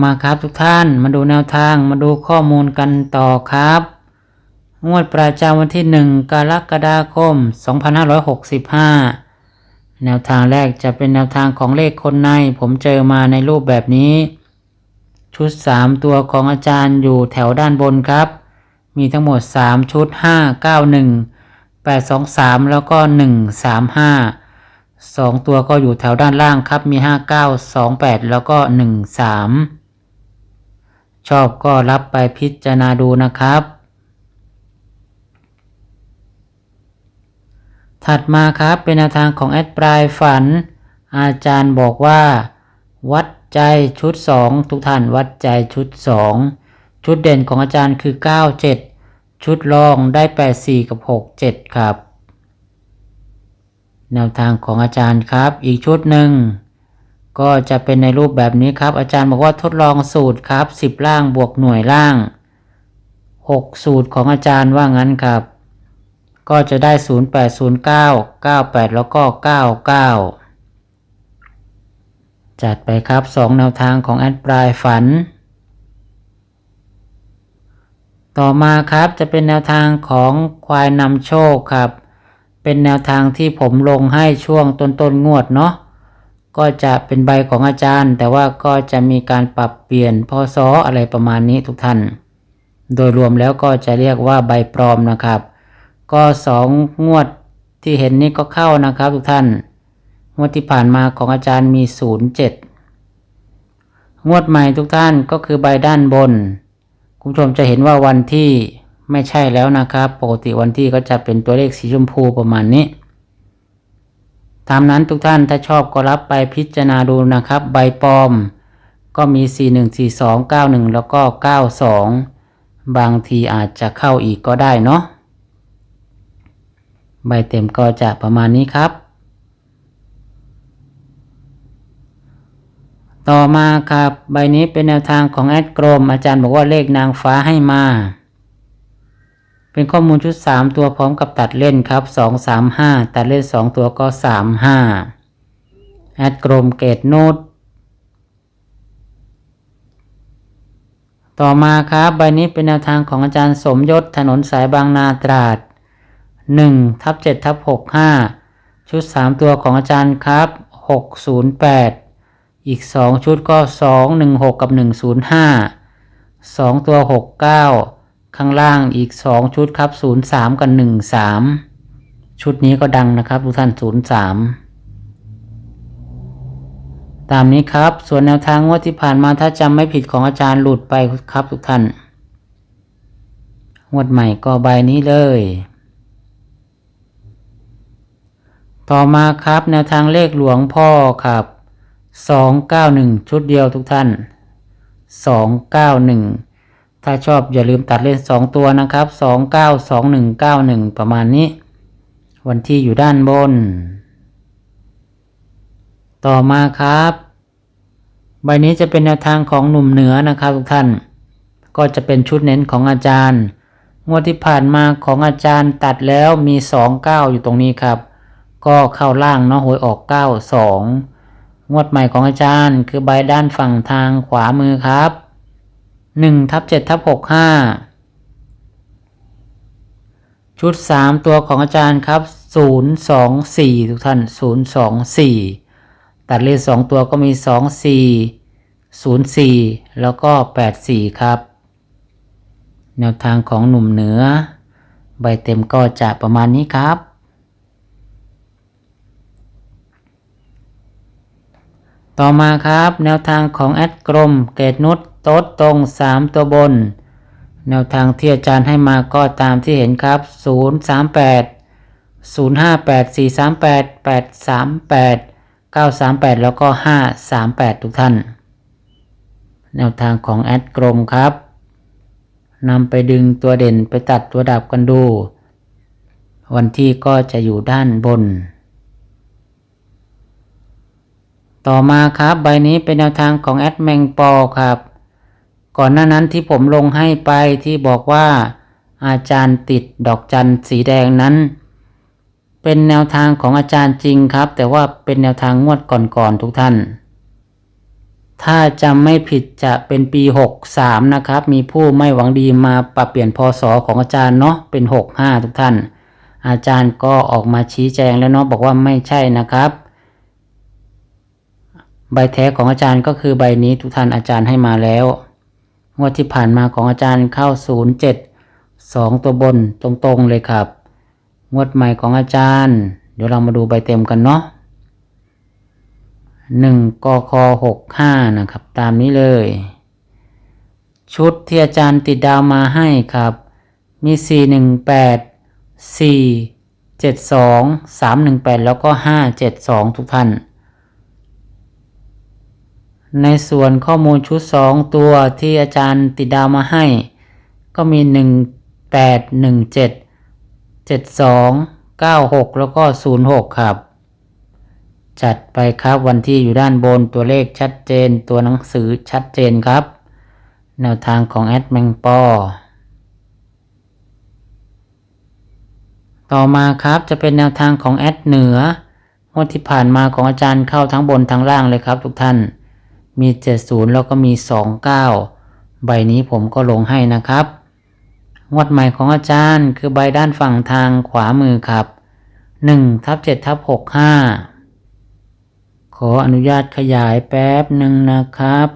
มาครับทุกท่านมาดูแนวทางมาดูข้อมูลกันต่อครับ งวดประจำวันที่ 1 กรกฎาคม 2565 แนวทางแรกจะเป็นแนวทางของเลขคนใน ผมเจอมาในรูปแบบนี้ ชุด 3 ตัวของอาจารย์อยู่แถวด้านบนครับ มีทั้งหมด 3 ชุด 5 9 1 8 2 3 แล้วก็ 1 3 5 2 ตัวก็อยู่แถวด้านล่างครับมี 5 9 2 8 แล้วก็ 1 3 ชอบก็รับไปพิจารณาดูนะครับ ถัดมาครับเป็นแนวทางของแอดปลายฝัน อาจารย์บอกว่า วัดใจชุด 2 ทุกท่านวัดใจชุด 2 ชุดเด่นของอาจารย์คือ 97 ชุดรองได้ 84 กับ 67 ครับ แนวทางของอาจารย์ครับอีกชุดหนึ่ง ก็จะเป็นในรูปแบบนี้ครับ อาจารย์บอกว่าทดลองสูตรครับ 10 ล่างบวกหน่วยล่าง 6 สูตรของอาจารย์ว่างั้นครับ ก็จะได้ 0809 98 แล้วก็ 99 จัดไปครับ 2 แนวทางของแอดปลายฝัน ต่อมาครับจะเป็นแนวทางของควายนำโชคครับ เป็นแนวทางที่ผมลงให้ช่วงต้นๆนงวดเนาะ ก็จะเป็นใบของอาจารย์ แต่ว่าก็จะมีการปรับเปลี่ยนพศออะไรประมาณนี้ทุกท่าน โดยรวมแล้วก็จะเรียกว่าใบปลอมนะครับ ก็สองงวดที่เห็นนี้ก็เข้านะครับทุกท่าน งวดที่ผ่านมาของอาจารย์มี 07 งวดใหม่ทุกท่านก็คือใบด้านบน คุณผู้ชมจะเห็นว่าวันที่ไม่ใช่แล้วนะครับ ปกติวันที่ก็จะเป็นตัวเลขสีชมพูประมาณนี้ ตามนั้นทุกท่านถ้าชอบก็รับไปพิจารณาดูนะครับ ใบปลอม ก็มี 41 42 91 แล้วก็ 92 บางทีอาจจะเข้าอีกก็ได้เนาะใบเต็มก็จะประมาณนี้ครับ ต่อมาครับ ใบนี้เป็นแนวทางของแอดกรม อาจารย์บอกว่าเลขนางฟ้าให้มา เป็นข้อมูลชุด 3 ตัวพร้อมกับตัดเล่นครับ 2 3 5 ตัดเล่น 2 ตัวก็ 3 5แอดกรมเกตโนดต่อมาครับใบนี้เป็นแนวทางของอาจารย์สมยศถนนสายบางนาตราด1ทับ7ทับ65 ชุด 3 ตัวของอาจารย์ครับ 608 อีก 2 ชุดก็ 216 กับ 105 2 ตัว 69 ข้างล่างอีก 2 ชุดครับ 03 กับ 13 ชุดนี้ก็ดังนะครับทุกท่าน 03 ตามนี้ครับ ส่วนแนวทางงวดที่ผ่านมาถ้าจำไม่ผิดของอาจารย์หลุดไปครับทุกท่าน งวดใหม่ก็ใบนี้เลย ต่อมาครับแนวทางเลขหลวงพ่อครับ 291 ชุดเดียวทุกท่าน 291 ถ้าชอบอย่าลืมตัดเล่น 2 ตัวนะครับ 292191 ประมาณนี้ วันที่อยู่ด้านบน ต่อมาครับ ใบนี้จะเป็นแนวทางของหนุ่มเหนือนะครับทุกท่าน ก็จะเป็นชุดเน้นของอาจารย์ งวดที่ผ่านมาของอาจารย์ตัดแล้วมี 29 อยู่ตรงนี้ครับ ก็เข้าล่างเนาะหวยออก 92 งวดใหม่ของอาจารย์ คือใบด้านฝั่งทางขวามือครับ 1ทับ7ทับ65ชุด3ตัวของอาจารย์ครับ024ทุกท่าน024ตัดเลข2ตัวก็มี24 04แล้วก็84ครับ แนวทางของหนุ่มเหนือ ใบเต็มก็จะประมาณนี้ครับต่อมาครับ แนวทางของแอดกรมเกตนุช โต๊ดตรง3ตัวบน แนวทางที่อาจารย์ให้มาก็ตามที่เห็นครับ 038 058 438 838 938 แล้วก็ 538 ทุกท่าน แนวทางของแอดกรมครับนำไปดึงตัวเด่นไปตัดตัวดับกันดู วันที่ก็จะอยู่ด้านบน ต่อมาครับใบนี้เป็นแนวทางของแอดแมงปอครับ ก่อนหน้านั้นที่ผมลงให้ไปที่บอกว่า อาจารย์ติดดอกจันสีแดงนั้น เป็นแนวทางของอาจารย์จริงครับ แต่ว่าเป็นแนวทางงวดก่อนๆทุกท่าน ถ้าจำไม่ผิดจะเป็นปี 63 นะครับ มีผู้ไม่หวังดีมาปรับเปลี่ยนพศของอาจารย์เนาะเป็น 65 ทุกท่าน อาจารย์ก็ออกมาชี้แจงแล้วเนาะบอกว่าไม่ใช่นะครับใบแท้ของอาจารย์ก็คือใบนี้ทุกท่านอาจารย์ให้มาแล้ว งวดที่ผ่านมาของอาจารย์เข้า 07 2 ตัวบนตรงๆเลยครับ งวดใหม่ของอาจารย์ เดี๋ยวเรามาดูใบเต็มกันเนาะ1กค65 นะครับ ตามนี้เลย ชุดที่อาจารย์ติดดาวมาให้ครับ มี 418 4 72 318 แล้วก็ 572 ทุกท่าน ในส่วนข้อมูลชุด 2 ตัวที่อาจารย์ติดดาวมาให้ ก็มี 1 8 1 7 7 2 9 6 แล้วก็ 0 6 ครับ จัดไปครับวันที่อยู่ด้านบนตัวเลขชัดเจนตัวหนังสือชัดเจนครับ แนวทางของแอดแมงปอ ต่อมาครับจะเป็นแนวทางของแอดเหนืองวดที่ผ่านมาของอาจารย์เข้าทั้งบนทั้งล่างเลยครับทุกท่าน มี 70 แล้วก็มี 29 ใบนี้ผมก็ลงให้นะครับ งวดใหม่ของอาจารย์คือใบด้านฝั่งทางขวามือครับ1ทับ7ทับ65 ขออนุญาตขยายแป๊บหนึ่งนะครับ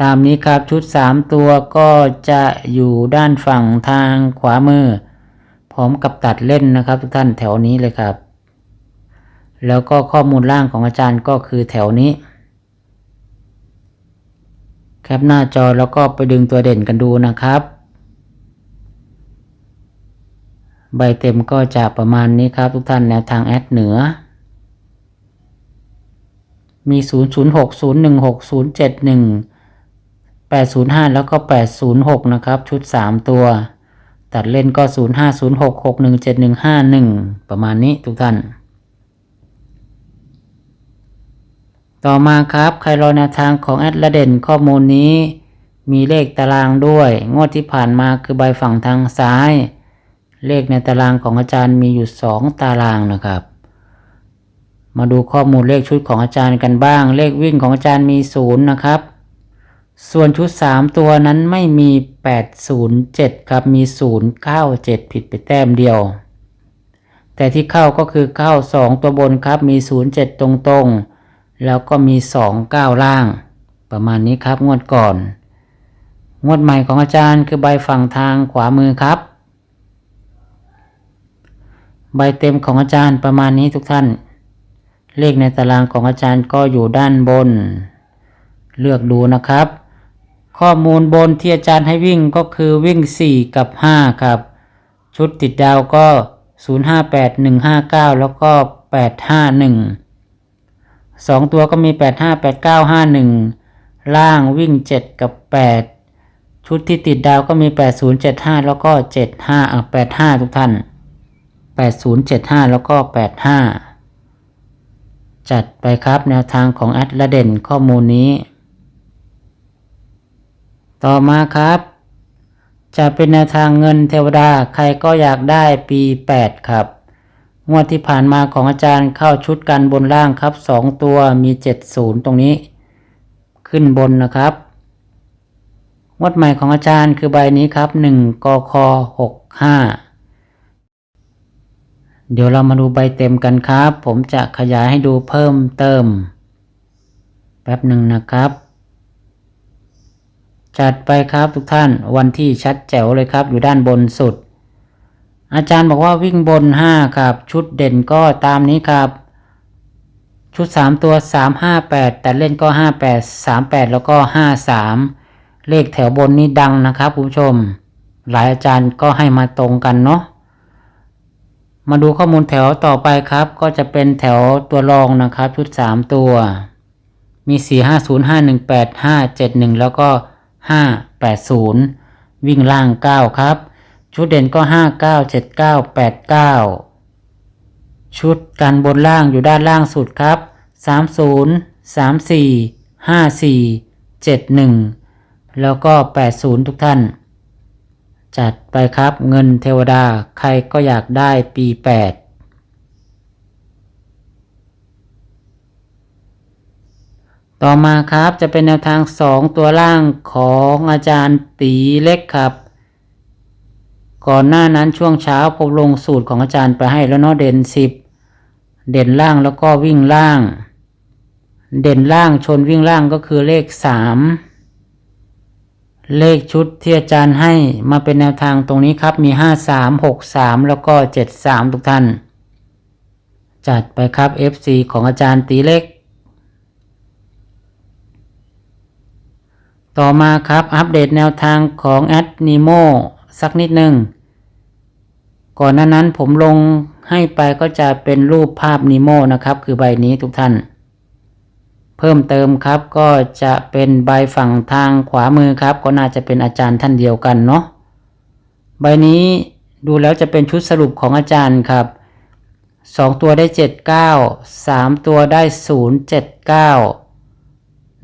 ตามนี้ครับชุด 3 ตัวก็จะอยู่ด้านฝั่งทางขวามือ พร้อมกับตัดเล่นนะครับ ทุกท่านแถวนี้เลยครับ แล้วก็ข้อมูลล่างของอาจารย์ก็คือแถวนี้ แคปหน้าจอแล้วก็ไปดึงตัวเด่นกันดูนะครับ ใบเต็มก็จะประมาณนี้ครับทุกท่านแนวทางแอดเหนือ มี 0 0 6 0 1 6 0 7 1 8 0 5 แล้วก็ 806 นะครับ ชุด 3 ตัว ตัดเล่นก็ 0 5 0 6 6 1 7 1 5 1 ประมาณนี้ทุกท่าน ต่อมาครับใครรอแนวทางของแอดละเด่นข้อมูลนี้ มีเลขตารางด้วย งวดที่ผ่านมาคือใบฝั่งทางซ้าย เลขในตารางของอาจารย์มีอยู่ 2 ตารางนะครับ มาดูข้อมูลเลขชุดของอาจารย์กันบ้าง เลขวิ่งของอาจารย์มี 0 นะครับ ส่วนชุด 3 ตัวนั้นไม่มี 807 ครับมี 097 ผิดไปแต้มเดียว แต่ที่เข้าก็คือเข้า 2 ตัวบนครับมี 07 ตรงๆ แล้วก็มี29ล่าง ประมาณนี้ครับงวดก่อน งวดใหม่ของอาจารย์คือใบฝั่งทางขวามือครับ ใบเต็มของอาจารย์ประมาณนี้ทุกท่าน เลขในตารางของอาจารย์ก็อยู่ด้านบน เลือกดูนะครับ ข้อมูลบนที่อาจารย์ให้วิ่งก็คือวิ่ง 4 กับ 5 ครับ ชุดติดดาวก็ 058 159 แล้วก็ 851 2ตัวก็มี85 89 51ล่างวิ่ง7กับ8ชุดที่ติดดาวก็มี8075แล้วก็75อะ85ทุกท่าน8075แล้วก็85จัดไปครับแนวทางของแอดละเด่นข้อมูลนี้ ต่อมาครับ จะเป็นแนวทางเงินเทวดาใครก็อยากได้ปี 8 ครับ งวดที่ผ่านมาของอาจารย์เข้าชุดกันบนล่างครับ 2 ตัวมี70ตรงนี้ ขึ้นบนนะครับงวดใหม่ของอาจารย์คือใบนี้ครับ1กค65 เดี๋ยวเรามาดูใบเต็มกันครับ ผมจะขยายให้ดูเพิ่มเติม แป๊บหนึ่งนะครับ จัดไปครับทุกท่านวันที่ชัดแจ๋วเลยครับอยู่ด้านบนสุด อาจารย์บอกว่าวิ่งบน5ครับ ชุดเด่นก็ตามนี้ครับ ชุด3ตัว3 5 8แต่เล่นก็58 38แล้วก็53เลขแถวบนนี้ดังนะครับคุณผู้ชม หลายอาจารย์ก็ให้มาตรงกันเนาะมาดูข้อมูลแถวต่อไปครับ ก็จะเป็นแถวตัวรองนะครับ ชุด3ตัว มี4 5 0 5 1 8 5 7 1แล้วก็5 8 0วิ่งล่าง9ครับ ชุดเด่นก็ 5 9 7 9 8 9 ชุดกันบนล่างอยู่ด้านล่างสุดครับ 30 34 54 71 แล้วก็ 80 ทุกท่าน จัดไปครับเงินเทวดาใครก็อยากได้ปี 8ต่อมาครับจะเป็นแนวทาง 2 ตัวล่างของอาจารย์ตีเล็กครับ ก่อนหน้านั้นช่วงเช้าผมลงสูตรของอาจารย์ไปให้แล้วเนาะเด่น10เด่นล่างแล้วก็วิ่งล่าง เด่นล่างชนวิ่งล่างก็คือเลข3เลขชุดที่อาจารย์ให้มาเป็นแนวทางตรงนี้ครับมี5 3 6 3แล้วก็7 3ทุกท่าน จัดไปครับ FC ของอาจารย์ตีเล็กต่อมาครับอัปเดตแนวทางของแอดนิโม สักนิดหนึ่งก่อนหน้านั้นผมลงให้ไปก็จะเป็นรูปภาพนิโมนะครับ คือใบนี้ทุกท่าน เพิ่มเติมครับก็จะเป็นใบฝั่งทางขวามือครับ ก็น่าจะเป็นอาจารย์ท่านเดียวกันเนาะใบนี้ดูแล้วจะเป็นชุดสรุปของอาจารย์ครับสองตัวได้เจ็ดเก้าสามตัวได้ศูนย์เจ็ดเก้า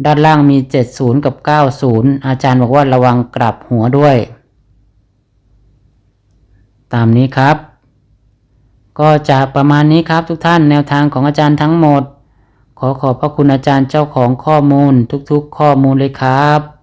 ด้านล่างมี 70 กับ 90 อาจารย์บอกว่าระวังกลับหัวด้วย ตามนี้ครับ ก็จะประมาณนี้ครับทุกท่านแนวทางของอาจารย์ทั้งหมด ขอขอบพระคุณอาจารย์เจ้าของข้อมูลทุกๆ ข้อมูลเลยครับ